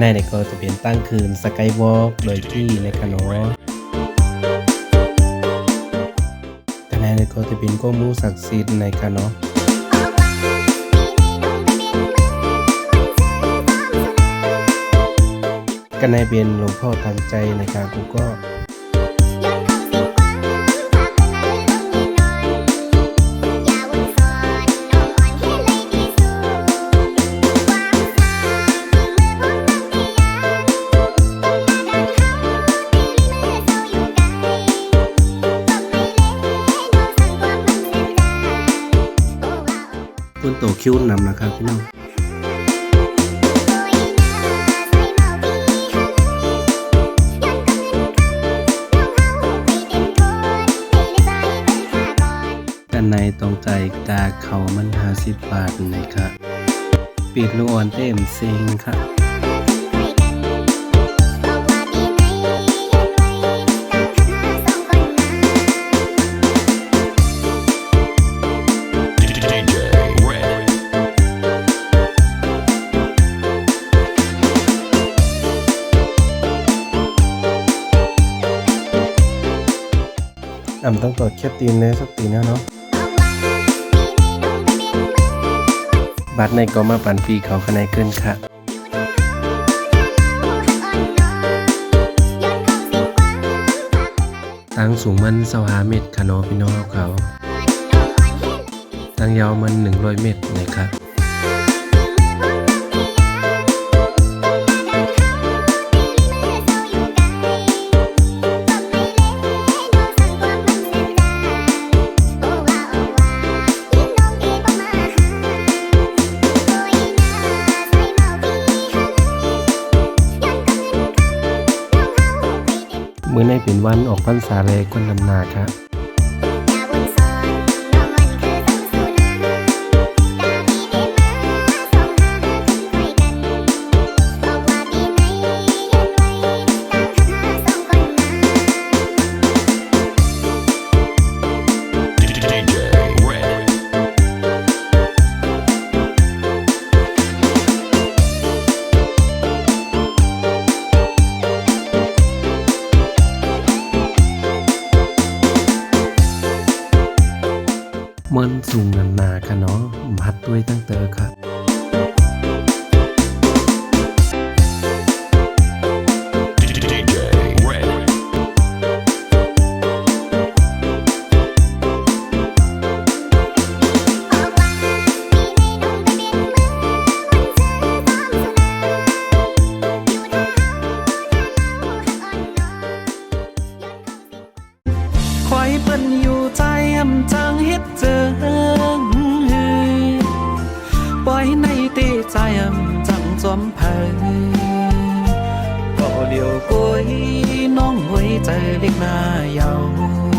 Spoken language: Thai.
ในในก็จะเปลี่ยนตั้งคืนสกายวอล์กโดยที่ในคานาะแต่ในในก็จะเป็นก้มูศักดิ์สิทธิ์นคะเนาะกันในเป็นหลวงพ่อทางใจในการกูก็ ต้นโตคิ้วนำนะครับพี่น้องกันในตรงใจตาเขามันหาสิบบาทนะครับปิดลูกอ่อนเต็มซิงค่ะอ่ำต้องตอดแคบตีนเลยสักตีนะเนาะบัตรในก็มาปันปีเขาคะแนนเกินค่ะตั้งสูงมันสหาเมตรค่ะเนาะพี่น้องเขาตั้งยาวมัน100เมตรนะครับ มื่อในเป็นวันออกพรรษาแลกคนลำนาครับ มินสูงนานนาค่ะเนาะมัดด้วยตั้งเตอค่ะำจังจอมเพยใจเลี